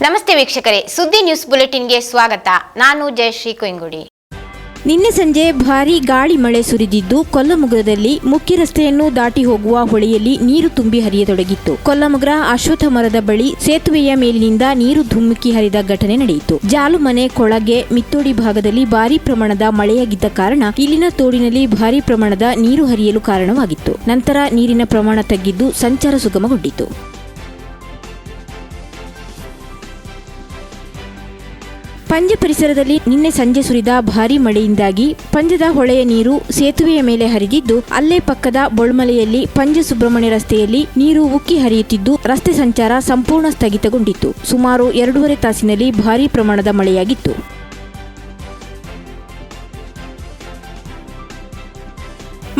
ನಮಸ್ತೆ ವೀಕ್ಷಕರೇ, ಸುದ್ದಿ ನ್ಯೂಸ್ ಬುಲೆಟಿನ್ಗೆ ಸ್ವಾಗತ. ನಾನು ಜಯಶ್ರೀ ಕೊಯ್ಂಗುಡಿ. ನಿನ್ನೆ ಸಂಜೆ ಭಾರೀ ಗಾಳಿ ಮಳೆ ಸುರಿದಿದ್ದು ಕೊಲ್ಲಮುಗ್ರದಲ್ಲಿ ಮುಖ್ಯ ರಸ್ತೆಯನ್ನು ದಾಟಿ ಹೋಗುವ ಹೊಳೆಯಲ್ಲಿ ನೀರು ತುಂಬಿ ಹರಿಯತೊಡಗಿತ್ತು. ಕೊಲ್ಲಮುಗ್ರ ಅಶ್ವತ್ಥ ಮರದ ಬಳಿ ಸೇತುವೆಯ ಮೇಲಿನಿಂದ ನೀರು ಧುಮ್ಮುಕಿ ಹರಿದ ಘಟನೆ ನಡೆಯಿತು. ಜಾಲುಮನೆ ಕೊಳಗೆ ಮಿತ್ತೋಡಿ ಭಾಗದಲ್ಲಿ ಭಾರೀ ಪ್ರಮಾಣದ ಮಳೆಯಾಗಿದ್ದ ಕಾರಣ ಇಲ್ಲಿನ ತೋಡಿನಲ್ಲಿ ಭಾರೀ ಪ್ರಮಾಣದ ನೀರು ಹರಿಯಲು ಕಾರಣವಾಗಿತ್ತು. ನಂತರ ನೀರಿನ ಪ್ರಮಾಣ ತಗ್ಗಿದ್ದು ಸಂಚಾರ ಸುಗಮಗೊಂಡಿತು. ಪಂಜ ಪರಿಸರದಲ್ಲಿ ನಿನ್ನೆ ಸಂಜೆ ಸುರಿದ ಭಾರೀ ಮಳೆಯಿಂದಾಗಿ ಪಂಜದ ಹೊಳೆಯ ನೀರು ಸೇತುವೆಯ ಮೇಲೆ ಹರಿದಿದ್ದು, ಅಲ್ಲೇ ಪಕ್ಕದ ಬೊಳ್ಮಲೆಯಲ್ಲಿ ಪಂಜ ಸುಬ್ರಹ್ಮಣ್ಯ ರಸ್ತೆಯಲ್ಲಿ ನೀರು ಉಕ್ಕಿ ಹರಿಯುತ್ತಿದ್ದು, ರಸ್ತೆ ಸಂಚಾರ ಸಂಪೂರ್ಣ ಸ್ಥಗಿತಗೊಂಡಿತ್ತು. ಸುಮಾರು ಎರಡೂವರೆ ತಾಸಿನಲ್ಲಿ ಭಾರೀ ಪ್ರಮಾಣದ ಮಳೆಯಾಗಿತ್ತು.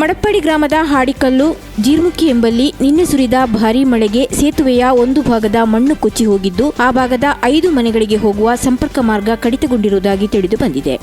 ಮಡಪ್ಪಡಿ ಗ್ರಾಮದ ಹಾಡಿಕಲ್ಲು ಜೀರ್ಮುಖಿ ಎಂಬಲ್ಲಿ ನಿನ್ನೆ ಸುರಿದ ಭಾರೀ ಮಳೆಗೆ ಸೇತುವೆಯ ಒಂದು ಭಾಗದ ಮಣ್ಣು ಕೊಚ್ಚಿ ಹೋಗಿದ್ದು, ಆ ಭಾಗದ ಐದು ಮನೆಗಳಿಗೆ ಹೋಗುವ ಸಂಪರ್ಕ ಮಾರ್ಗ ಕಡಿತಗೊಂಡಿರುವುದಾಗಿ ತಿಳಿದು ಬಂದಿದೆ.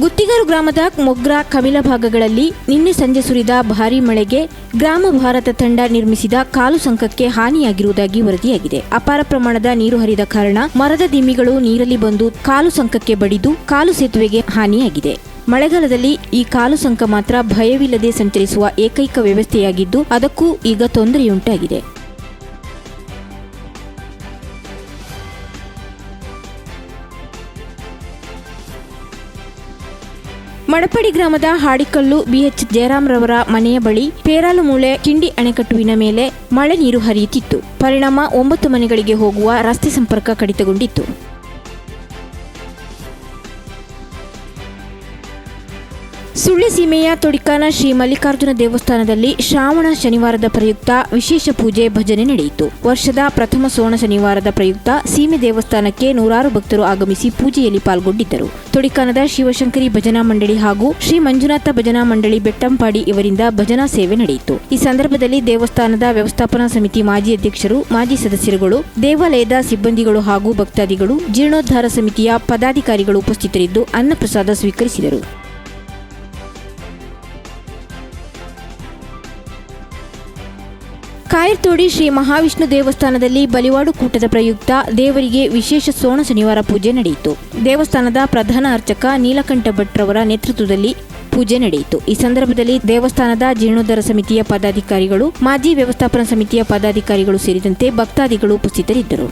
ಗುತ್ತಿಗಾರು ಗ್ರಾಮದ ಮೊಗ್ರಾ ಕಮಿಲ ಭಾಗಗಳಲ್ಲಿ ನಿನ್ನೆ ಸಂಜೆ ಸುರಿದ ಭಾರೀ ಮಳೆಗೆ ಗ್ರಾಮ ಭಾರತ ತಂಡ ನಿರ್ಮಿಸಿದ ಕಾಲು ಸಂಕಕ್ಕೆ ಹಾನಿಯಾಗಿರುವುದಾಗಿ ವರದಿಯಾಗಿದೆ. ಅಪಾರ ಪ್ರಮಾಣದ ನೀರು ಹರಿದ ಕಾರಣ ಮರದ ದಿಮ್ಮಿಗಳು ನೀರಲ್ಲಿ ಬಂದು ಕಾಲು ಸಂಕಕ್ಕೆ ಬಡಿದು ಕಾಲು ಸೇತುವೆಗೆ ಹಾನಿಯಾಗಿದೆ. ಮಳೆಗಾಲದಲ್ಲಿ ಈ ಕಾಲು ಸಂಕ ಮಾತ್ರ ಭಯವಿಲ್ಲದೆ ಸಂಚರಿಸುವ ಏಕೈಕ ವ್ಯವಸ್ಥೆಯಾಗಿದ್ದು, ಅದಕ್ಕೂ ಈಗ ತೊಂದರೆಯುಂಟಾಗಿದೆ. ಮಡಪಡಿ ಗ್ರಾಮದ ಹಾಡಿಕಲ್ಲು ಬಿಎಚ್ ಜಯರಾಮ್ರವರ ಮನೆಯ ಬಳಿ ಪೇರಾಲುಮೂಳೆ ಕಿಂಡಿ ಅಣೆಕಟ್ಟುವಿನ ಮೇಲೆ ಮಳೆ ನೀರು ಹರಿಯುತ್ತಿತ್ತು. ಪರಿಣಾಮ ಒಂಬತ್ತು ಮನೆಗಳಿಗೆ ಹೋಗುವ ರಸ್ತೆ ಸಂಪರ್ಕ ಕಡಿತಗೊಂಡಿತ್ತು. ಸುಳ್ಯ ಸೀಮೆಯ ತೊಡಿಕಾನ ಶ್ರೀ ಮಲ್ಲಿಕಾರ್ಜುನ ದೇವಸ್ಥಾನದಲ್ಲಿ ಶ್ರಾವಣ ಶನಿವಾರದ ಪ್ರಯುಕ್ತ ವಿಶೇಷ ಪೂಜೆ ಭಜನೆ ನಡೆಯಿತು. ವರ್ಷದ ಪ್ರಥಮ ಸೋಣ ಶನಿವಾರದ ಪ್ರಯುಕ್ತ ಸೀಮೆ ದೇವಸ್ಥಾನಕ್ಕೆ ನೂರಾರು ಭಕ್ತರು ಆಗಮಿಸಿ ಪೂಜೆಯಲ್ಲಿ ಪಾಲ್ಗೊಂಡಿದ್ದರು. ತೊಡಿಕಾನದ ಶಿವಶಂಕರಿ ಭಜನಾ ಮಂಡಳಿ ಹಾಗೂ ಶ್ರೀ ಮಂಜುನಾಥ ಭಜನಾ ಮಂಡಳಿ ಬೆಟ್ಟಂಪಾಡಿ ಇವರಿಂದ ಭಜನಾ ಸೇವೆ ನಡೆಯಿತು. ಈ ಸಂದರ್ಭದಲ್ಲಿ ದೇವಸ್ಥಾನದ ವ್ಯವಸ್ಥಾಪನಾ ಸಮಿತಿ ಮಾಜಿ ಅಧ್ಯಕ್ಷರು, ಮಾಜಿ ಸದಸ್ಯರುಗಳು, ದೇವಾಲಯದ ಸಿಬ್ಬಂದಿಗಳು ಹಾಗೂ ಭಕ್ತಾದಿಗಳು, ಜೀರ್ಣೋದ್ಧಾರ ಸಮಿತಿಯ ಪದಾಧಿಕಾರಿಗಳು ಉಪಸ್ಥಿತರಿದ್ದು ಅನ್ನಪ್ರಸಾದ ಸ್ವೀಕರಿಸಿದರು. ಕಾಯರ್ತೋಡಿ ಶ್ರೀ ಮಹಾವಿಷ್ಣು ದೇವಸ್ಥಾನದಲ್ಲಿ ಬಲಿವಾಡು ಕೂಟದ ಪ್ರಯುಕ್ತ ದೇವರಿಗೆ ವಿಶೇಷ ಸೋಣ ಶನಿವಾರ ಪೂಜೆ ನಡೆಯಿತು. ದೇವಸ್ಥಾನದ ಪ್ರಧಾನ ಅರ್ಚಕ ನೀಲಕಂಠ ಭಟ್ರವರ ನೇತೃತ್ವದಲ್ಲಿ ಪೂಜೆ ನಡೆಯಿತು. ಈ ಸಂದರ್ಭದಲ್ಲಿ ದೇವಸ್ಥಾನದ ಜೀರ್ಣೋದ್ಧಾರ ಸಮಿತಿಯ ಪದಾಧಿಕಾರಿಗಳು, ಮಾಜಿ ವ್ಯವಸ್ಥಾಪನಾ ಸಮಿತಿಯ ಪದಾಧಿಕಾರಿಗಳು ಸೇರಿದಂತೆ ಭಕ್ತಾದಿಗಳು ಉಪಸ್ಥಿತರಿದ್ದರು.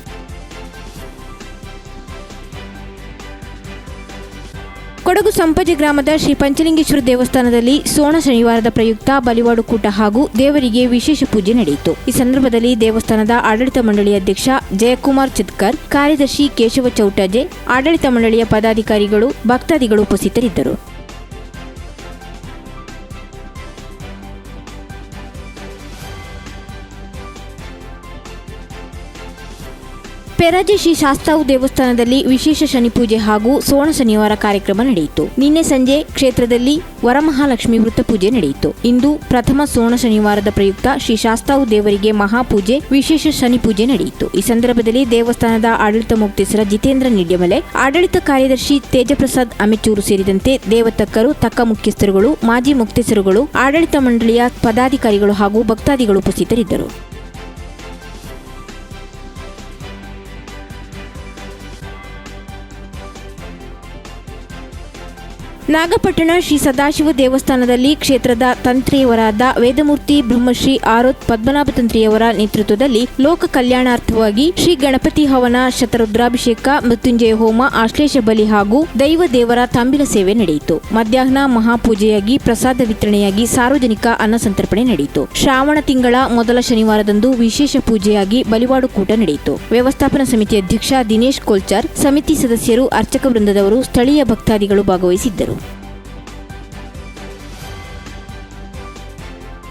ಕೊಡಗು ಸಂಪಜೆ ಗ್ರಾಮದ ಶ್ರೀ ಪಂಚಲಿಂಗೇಶ್ವರ ದೇವಸ್ಥಾನದಲ್ಲಿ ಸೋಣ ಶನಿವಾರದ ಪ್ರಯುಕ್ತ ಬಲಿವಾಡು ಕೂಟ ಹಾಗೂ ದೇವರಿಗೆ ವಿಶೇಷ ಪೂಜೆ ನಡೆಯಿತು. ಈ ಸಂದರ್ಭದಲ್ಲಿ ದೇವಸ್ಥಾನದ ಆಡಳಿತ ಮಂಡಳಿ ಅಧ್ಯಕ್ಷ ಜಯಕುಮಾರ್ ಚಿತ್ಕರ್, ಕಾರ್ಯದರ್ಶಿ ಕೇಶವ ಚೌಟಾಜೆ ಆಡಳಿತ ಮಂಡಳಿಯ ಪದಾಧಿಕಾರಿಗಳು, ಭಕ್ತಾದಿಗಳು ಉಪಸ್ಥಿತರಿದ್ದರು. ಪೆರಾಜೆ ಶ್ರೀ ಶಾಸ್ತಾವು ದೇವಸ್ಥಾನದಲ್ಲಿ ವಿಶೇಷ ಶನಿ ಪೂಜೆ ಹಾಗೂ ಸೋಣ ಶನಿವಾರ ಕಾರ್ಯಕ್ರಮ ನಡೆಯಿತು. ನಿನ್ನೆ ಸಂಜೆ ಕ್ಷೇತ್ರದಲ್ಲಿ ವರಮಹಾಲಕ್ಷ್ಮಿ ವೃತ್ತ ಪೂಜೆ ನಡೆಯಿತು. ಇಂದು ಪ್ರಥಮ ಸೋಣ ಶನಿವಾರದ ಪ್ರಯುಕ್ತ ಶ್ರೀ ಶಾಸ್ತಾವು ದೇವರಿಗೆ ಮಹಾಪೂಜೆ, ವಿಶೇಷ ಶನಿ ಪೂಜೆ ನಡೆಯಿತು. ಈ ಸಂದರ್ಭದಲ್ಲಿ ದೇವಸ್ಥಾನದ ಆಡಳಿತ ಮುಕ್ತೇಸರ ಜಿತೇಂದ್ರ ನಿಡ್ಯಮಲೆ, ಆಡಳಿತ ಕಾರ್ಯದರ್ಶಿ ತೇಜಪ್ರಸಾದ್ ಅಮೆಚೂರು ಸೇರಿದಂತೆ ದೇವತಕ್ಕರು, ತಕ್ಕ ಮುಖ್ಯಸ್ಥರುಗಳು, ಮಾಜಿ ಮುಕ್ತೇಸರುಗಳು, ಆಡಳಿತ ಮಂಡಳಿಯ ಪದಾಧಿಕಾರಿಗಳು ಹಾಗೂ ಭಕ್ತಾದಿಗಳು ಉಪಸ್ಥಿತರಿದ್ದರು. ನಾಗಪಟ್ಟಣ ಶ್ರೀ ಸದಾಶಿವ ದೇವಸ್ಥಾನದಲ್ಲಿ ಕ್ಷೇತ್ರದ ತಂತ್ರಿಯವರಾದ ವೇದಮೂರ್ತಿ ಬ್ರಹ್ಮಶ್ರೀ ಆರೋತ್ ಪದ್ಮನಾಭ ತಂತ್ರಿಯವರ ನೇತೃತ್ವದಲ್ಲಿ ಲೋಕ ಕಲ್ಯಾಣಾರ್ಥವಾಗಿ ಶ್ರೀ ಗಣಪತಿ ಹವನ, ಶತರುದ್ರಾಭಿಷೇಕ, ಮೃತ್ಯುಂಜಯ ಹೋಮ, ಆಶ್ಲೇಷ ಬಲಿ ಹಾಗೂ ದೈವ ದೇವರ ತಂಬಿಲ ಸೇವೆ ನಡೆಯಿತು. ಮಧ್ಯಾಹ್ನ ಮಹಾಪೂಜೆಯಾಗಿ ಪ್ರಸಾದ ವಿತರಣೆಯಾಗಿ ಸಾರ್ವಜನಿಕ ಅನ್ನ ಸಂತರ್ಪಣೆ ನಡೆಯಿತು. ಶ್ರಾವಣ ತಿಂಗಳ ಮೊದಲ ಶನಿವಾರದಂದು ವಿಶೇಷ ಪೂಜೆಯಾಗಿ ಬಲಿವಾಡು ಕೂಟ ನಡೆಯಿತು. ವ್ಯವಸ್ಥಾಪನಾ ಸಮಿತಿ ಅಧ್ಯಕ್ಷ ದಿನೇಶ್ ಕೋಲ್ಚಾರ್, ಸಮಿತಿ ಸದಸ್ಯರು, ಅರ್ಚಕ ವೃಂದದವರು, ಸ್ಥಳೀಯ ಭಕ್ತಾದಿಗಳು ಭಾಗವಹಿಸಿದ್ದರು.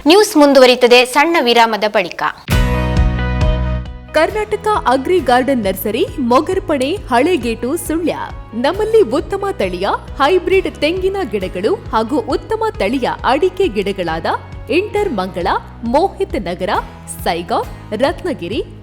ನ್ಯೂಸ್ ಮುಂದುವರಿಯುತ್ತದೆ ಸಣ್ಣ ವಿರಾಮದ ಬಳಿಕ. Karnataka agri garden nursery Mogarpane Halegate Sullia. ನಮ್ಮಲ್ಲಿ ಉತ್ತಮ ತಳಿಯ, ಹೈಬ್ರಿಡ್ ತೆಂಗಿನ ಗಿಡಗಳು ಹಾಗೂ ಉತ್ತಮ ತಳಿಯ ಅಡಿಕೆ ಗಿಡಗಳಾದ ಇಂಟರ್ ಮಂಗಳ, ಮೋಹಿತ್ ನಗರ ಸೈಗಾಂವ್ ರತ್ನಗಿರಿ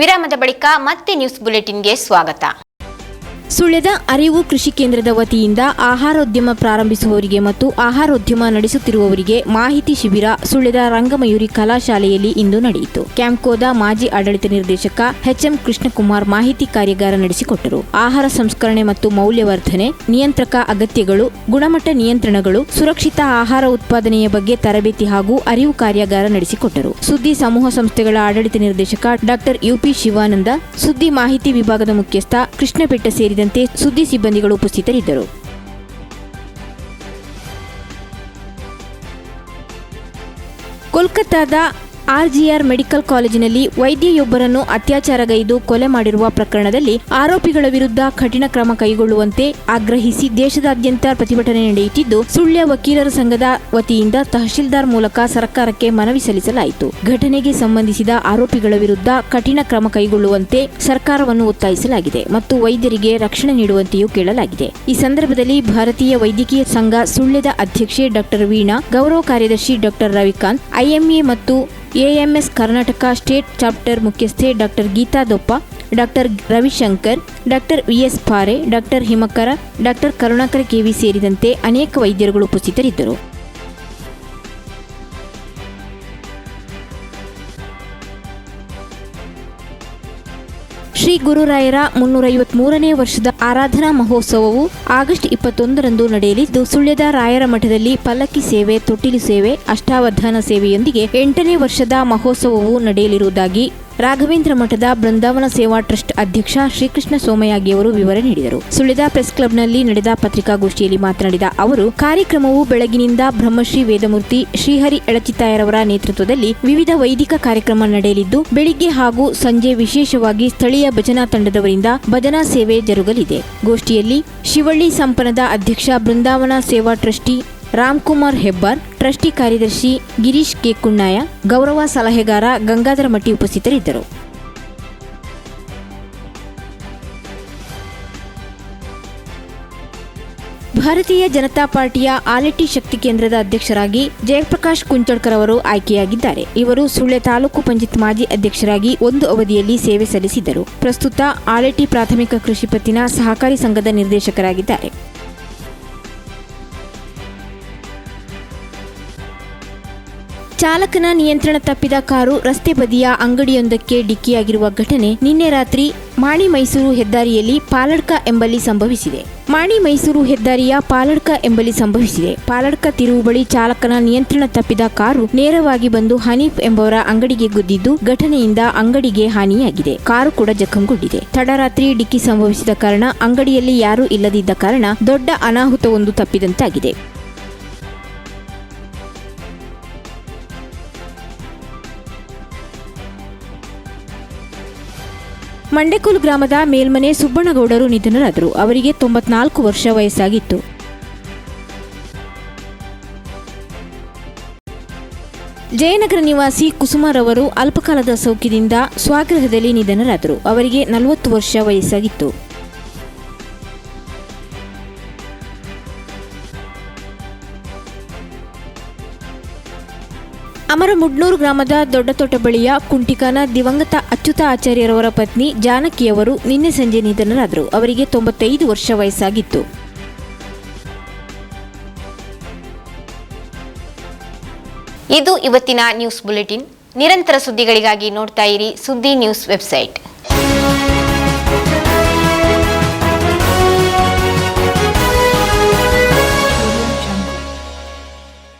ವಿರಾಮದ ಬಳಿಕ ಮತ್ತೆ ನ್ಯೂಸ್ ಬುಲೆಟಿನ್ಗೆ ಸ್ವಾಗತ. ಸುಳ್ಯದ ಅರಿವು ಕೃಷಿ ಕೇಂದ್ರದ ವತಿಯಿಂದ ಆಹಾರೋದ್ಯಮ ಪ್ರಾರಂಭಿಸುವವರಿಗೆ ಮತ್ತು ಆಹಾರೋದ್ಯಮ ನಡೆಸುತ್ತಿರುವವರಿಗೆ ಮಾಹಿತಿ ಶಿಬಿರ ಸುಳ್ಯದ ರಂಗಮಯೂರಿ ಕಲಾಶಾಲೆಯಲ್ಲಿ ಇಂದು ನಡೆಯಿತು. ಕ್ಯಾಂಪ್ಕೋದ ಮಾಜಿ ಆಡಳಿತ ನಿರ್ದೇಶಕ ಎಚ್ಎಂ ಕೃಷ್ಣಕುಮಾರ್ ಮಾಹಿತಿ ಕಾರ್ಯಾಗಾರ ನಡೆಸಿಕೊಟ್ಟರು. ಆಹಾರ ಸಂಸ್ಕರಣೆ ಮತ್ತು ಮೌಲ್ಯವರ್ಧನೆ, ನಿಯಂತ್ರಕ ಅಗತ್ಯಗಳು, ಗುಣಮಟ್ಟ ನಿಯಂತ್ರಣಗಳು, ಸುರಕ್ಷಿತ ಆಹಾರ ಉತ್ಪಾದನೆಯ ಬಗ್ಗೆ ತರಬೇತಿ ಹಾಗೂ ಅರಿವು ಕಾರ್ಯಾಗಾರ ನಡೆಸಿಕೊಟ್ಟರು. ಸುದ್ದಿ ಸಮೂಹ ಸಂಸ್ಥೆಗಳ ಆಡಳಿತ ನಿರ್ದೇಶಕ ಡಾಕ್ಟರ್ ಯುಪಿ ಶಿವಾನಂದ, ಸುದ್ದಿ ಮಾಹಿತಿ ವಿಭಾಗದ ಮುಖ್ಯಸ್ಥ ಕೃಷ್ಣಪೆಟ್ಟ ಸೇರಿದಂತೆ ಸುದ್ದಿ ಸಿಬ್ಬಂದಿಗಳು ಉಪಸ್ಥಿತರಿದ್ದರು. ಕೋಲ್ಕತ್ತಾದ ಆರ್ಜಿಆರ್ ಮೆಡಿಕಲ್ ಕಾಲೇಜಿನಲ್ಲಿ ವೈದ್ಯೆಯೊಬ್ಬರನ್ನು ಅತ್ಯಾಚಾರಗೈದು ಕೊಲೆ ಮಾಡಿರುವ ಪ್ರಕರಣದಲ್ಲಿ ಆರೋಪಿಗಳ ವಿರುದ್ಧ ಕಠಿಣ ಕ್ರಮ ಕೈಗೊಳ್ಳುವಂತೆ ಆಗ್ರಹಿಸಿ ದೇಶದಾದ್ಯಂತ ಪ್ರತಿಭಟನೆ ನಡೆಯುತ್ತಿದ್ದು, ಸುಳ್ಯ ವಕೀಲರ ಸಂಘದ ವತಿಯಿಂದ ತಹಶೀಲ್ದಾರ್ ಮೂಲಕ ಸರ್ಕಾರಕ್ಕೆ ಮನವಿ ಸಲ್ಲಿಸಲಾಯಿತು. ಘಟನೆಗೆ ಸಂಬಂಧಿಸಿದ ಆರೋಪಿಗಳ ವಿರುದ್ಧ ಕಠಿಣ ಕ್ರಮ ಕೈಗೊಳ್ಳುವಂತೆ ಸರ್ಕಾರವನ್ನು ಒತ್ತಾಯಿಸಲಾಗಿದೆ ಮತ್ತು ವೈದ್ಯರಿಗೆ ರಕ್ಷಣೆ ನೀಡುವಂತೆಯೂ ಕೇಳಲಾಗಿದೆ. ಈ ಸಂದರ್ಭದಲ್ಲಿ ಭಾರತೀಯ ವೈದ್ಯಕೀಯ ಸಂಘ ಸುಳ್ಯದ ಅಧ್ಯಕ್ಷೆ ಡಾಕ್ಟರ್ ವೀಣಾ, ಗೌರವ ಕಾರ್ಯದರ್ಶಿ ಡಾಕ್ಟರ್ ರವಿಕಾಂತ್, ಐಎಂಎ ಮತ್ತು ಎಎಂಎಸ್ ಕರ್ನಾಟಕ ಸ್ಟೇಟ್ ಚಾಪ್ಟರ್ ಮುಖ್ಯಸ್ಥೆ doctor Geetha Doppa, doctor Ravishankar, doctor VS Pare, doctor Himakara, doctor Karunakara KV ಸೇರಿದಂತೆ ಅನೇಕ ವೈದ್ಯರುಗಳು ಉಪಸ್ಥಿತರಿದ್ದರು. ಶ್ರೀ ಗುರುರಾಯರ ಮುನ್ನೂರ ಮೂರನೇ ವರ್ಷದ ಆರಾಧನಾ ಮಹೋತ್ಸವವು ಆಗಸ್ಟ್ ಇಪ್ಪತ್ತೊಂದರಂದು ನಡೆಯಲಿದ್ದು, ಸುಳ್ಯದ ರಾಯರ ಮಠದಲ್ಲಿ ಪಲ್ಲಕ್ಕಿ ಸೇವೆ, ತೊಟ್ಟಿಲು ಸೇವೆ, ಅಷ್ಟಾವಧಾನ ಸೇವೆಯೊಂದಿಗೆ ಎಂಟನೇ ವರ್ಷದ ಮಹೋತ್ಸವವು ನಡೆಯಲಿರುವುದಾಗಿ ರಾಘವೇಂದ್ರ ಮಠದ ಬೃಂದಾವನ ಸೇವಾ ಟ್ರಸ್ಟ್ ಅಧ್ಯಕ್ಷ ಶ್ರೀಕೃಷ್ಣ ಸೋಮಯಾಗಿಯವರು ವಿವರ ನೀಡಿದರು. ಸುಳಿದ ಪ್ರೆಸ್ ಕ್ಲಬ್ನಲ್ಲಿ ನಡೆದ ಪತ್ರಿಕಾಗೋಷ್ಠಿಯಲ್ಲಿ ಮಾತನಾಡಿದ ಅವರು, ಕಾರ್ಯಕ್ರಮವು ಬೆಳಗಿನಿಂದ ಬ್ರಹ್ಮಶ್ರೀ ವೇದಮೂರ್ತಿ ಶ್ರೀಹರಿ ಎಳಚಿತ್ತಾಯರವರ ನೇತೃತ್ವದಲ್ಲಿ ವಿವಿಧ ವೈದಿಕ ಕಾರ್ಯಕ್ರಮ ನಡೆಯಲಿದ್ದು, ಬೆಳಿಗ್ಗೆ ಹಾಗೂ ಸಂಜೆ ವಿಶೇಷವಾಗಿ ಸ್ಥಳೀಯ ಭಜನಾ ತಂಡದವರಿಂದ ಭಜನಾ ಸೇವೆ ಜರುಗಲಿದೆ. ಗೋಷ್ಠಿಯಲ್ಲಿ ಶಿವಳ್ಳಿ ಸಂಪನದ ಅಧ್ಯಕ್ಷ ಬೃಂದಾವನ ಸೇವಾ ಟ್ರಸ್ಟಿ ರಾಮ್ಕುಮಾರ್ ಹೆಬ್ಬಾರ್, ಟ್ರಸ್ಟಿ ಕಾರ್ಯದರ್ಶಿ ಗಿರೀಶ್ ಕೆ. ಕುಣ್ಣಾಯ ಗೌರವ ಸಲಹೆಗಾರ ಗಂಗಾಧರ ಮಟ್ಟಿ ಉಪಸ್ಥಿತರಿದ್ದರು. ಭಾರತೀಯ ಜನತಾ ಪಾರ್ಟಿಯ ಆಲೆಟ್ಟಿ ಶಕ್ತಿ ಕೇಂದ್ರದ ಅಧ್ಯಕ್ಷರಾಗಿ ಜಯಪ್ರಕಾಶ್ ಕುಂಚಡ್ಕರ್ ಅವರು ಆಯ್ಕೆಯಾಗಿದ್ದಾರೆ. ಇವರು ಸುಳ್ಯ ತಾಲೂಕು ಪಂಚಾಯತ್ ಮಾಜಿ ಅಧ್ಯಕ್ಷರಾಗಿ ಒಂದು ಅವಧಿಯಲ್ಲಿ ಸೇವೆ ಸಲ್ಲಿಸಿದ್ದರು. ಪ್ರಸ್ತುತ ಆಲೆಟ್ಟಿ ಪ್ರಾಥಮಿಕ ಕೃಷಿ ಪತ್ತಿನ ಸಹಕಾರಿ ಸಂಘದ ನಿರ್ದೇಶಕರಾಗಿದ್ದಾರೆ. ಚಾಲಕನ ನಿಯಂತ್ರಣ ತಪ್ಪಿದ ಕಾರು ರಸ್ತೆ ಬದಿಯ ಅಂಗಡಿಯೊಂದಕ್ಕೆ ಡಿಕ್ಕಿಯಾಗಿರುವ ಘಟನೆ ನಿನ್ನೆ ರಾತ್ರಿ ಮಾಣಿ ಮೈಸೂರು ಹೆದ್ದಾರಿಯಲ್ಲಿ ಪಾಲಡ್ಕ ಎಂಬಲ್ಲಿ ಸಂಭವಿಸಿದೆ. ಮಾಣಿ ಮೈಸೂರು ಹೆದ್ದಾರಿಯ ಪಾಲಡ್ಕ ಎಂಬಲ್ಲಿ ಸಂಭವಿಸಿದೆ. ಪಾಲಡ್ಕ ತಿರುವು ಬಳಿ ಚಾಲಕನ ನಿಯಂತ್ರಣ ತಪ್ಪಿದ ಕಾರು ನೇರವಾಗಿ ಬಂದು ಹನೀಫ್ ಎಂಬವರ ಅಂಗಡಿಗೆ ಗುದ್ದಿದ್ದು ಘಟನೆಯಿಂದ ಅಂಗಡಿಗೆ ಹಾನಿಯಾಗಿದೆ. ಕಾರು ಕೂಡ ಜಖಂಗೊಂಡಿದೆ. ತಡರಾತ್ರಿ ಡಿಕ್ಕಿ ಸಂಭವಿಸಿದ ಕಾರಣ ಅಂಗಡಿಯಲ್ಲಿ ಯಾರೂ ಇಲ್ಲದಿದ್ದ ಕಾರಣ ದೊಡ್ಡ ಅನಾಹುತವೊಂದು ತಪ್ಪಿದಂತಾಗಿದೆ. ಮಂಡೆಕೂಲ್ ಗ್ರಾಮದ ಮೇಲ್ಮನೆ ಸುಬ್ಬಣ್ಣಗೌಡರು ನಿಧನರಾದರು. ಅವರಿಗೆ ತೊಂಬತ್ನಾಲ್ಕು ವರ್ಷ ವಯಸ್ಸಾಗಿತ್ತು. ಜಯನಗರ ನಿವಾಸಿ ಕುಸುಮರವರು ಅಲ್ಪಕಾಲದ ಸೌಖ್ಯದಿಂದ ಸ್ವಗೃಹದಲ್ಲಿ ನಿಧನರಾದರು. ಅವರಿಗೆ ನಲವತ್ತು ವರ್ಷ ವಯಸ್ಸಾಗಿತ್ತು. ಅಮರಮುಡ್ನೂರು ಗ್ರಾಮದ ದೊಡ್ಡತೋಟ ಬಳಿಯ ಕುಂಟಿಕಾನ ದಿವಂಗತ ಅಚ್ಯುತ ಆಚಾರ್ಯರವರ ಪತ್ನಿ ಜಾನಕಿಯವರು ನಿನ್ನೆ ಸಂಜೆ ನಿಧನರಾದರು. ಅವರಿಗೆ ತೊಂಬತ್ತೈದು ವರ್ಷ ವಯಸ್ಸಾಗಿತ್ತು. ಇದು ಇವತ್ತಿನ ನ್ಯೂಸ್ ಬುಲೆಟಿನ್. ನಿರಂತರ ಸುದ್ದಿಗಳಿಗಾಗಿ ನೋಡ್ತಾ ಇರಿ ಸುದ್ದಿ ನ್ಯೂಸ್ ವೆಬ್ಸೈಟ್.